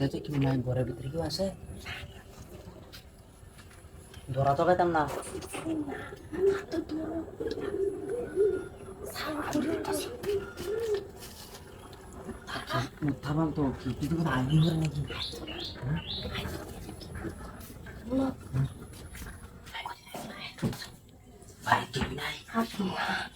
দেখে কি মনে হয় ঘরের ভিতরে কেউ আছে ধরা তো পেতাম না থামাম তো কি কিছু কথা আগে করে নাকি ভাই তুমি নাই আপনি বয়সটা সবাই ধরা গেল কিন্তু কি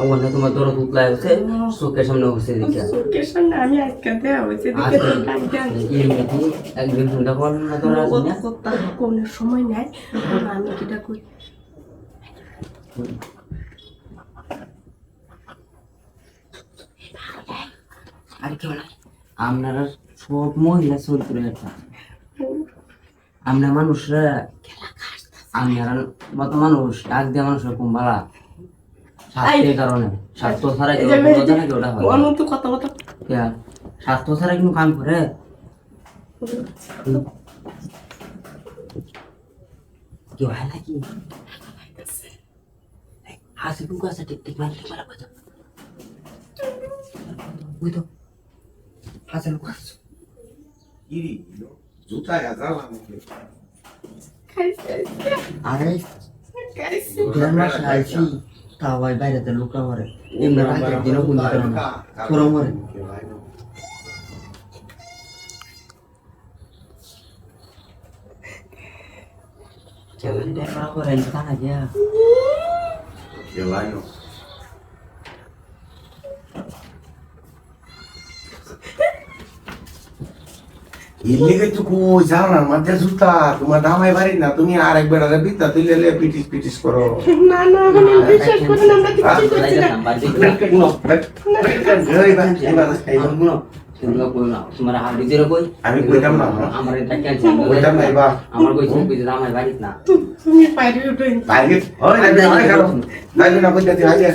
ওখানে তোমার হচ্ছে চোখের সামনে দেখে। আমি আজকে দেওয়া হয়েছে একদিন না তোরা আজ না? কোনো সময় নাই। আমি যেটা করি? আর আপনারা সব মহিলা চরিত্র একটা। আমরা মানুষরা আপনারা মতো মানুষ ডাক দিয়ে মানুষ এরকম বালা? স্বাস্থ্যের কারণে। স্বাস্থ্য ছাড়া কেউ কথা নাকি ওটা হয়? অনন্ত কথা কথা স্বাস্থ্য ছাড়া কিন্তু কাম করে? কেউ হয় নাকি? হাসি কুকু আছে টিক টিক মারলে মারা বাজা। ওই হাসি কুকু আছে। জুতা জ্বালাম খাইছে। আরে খাইছে। দেড় মাস আইছি তাও ভাই বাইরেতে লুকা মরে এমনি রাতের দিনও গুলি করে না তোরা মরে Jangan deh aku rentan aja. Gelayo. ইল্লিগে তো কো জানার মধ্যে জুতা তোমার দামাই বাড়ি না তুমি আর একবার আরে বিতা তুই লেলে পিটিস পিটিস করো না না আমি বিশ্বাস করেন আমরা কিছু করছি না আমি কইতাম না আমার এটা ক্যান্সেল কইতাম না এবার আমার কইছে কইছে আমার বাড়িত না তুমি পাইরে উঠে বাইরে ওই না না কইতাম না কইতাম আগে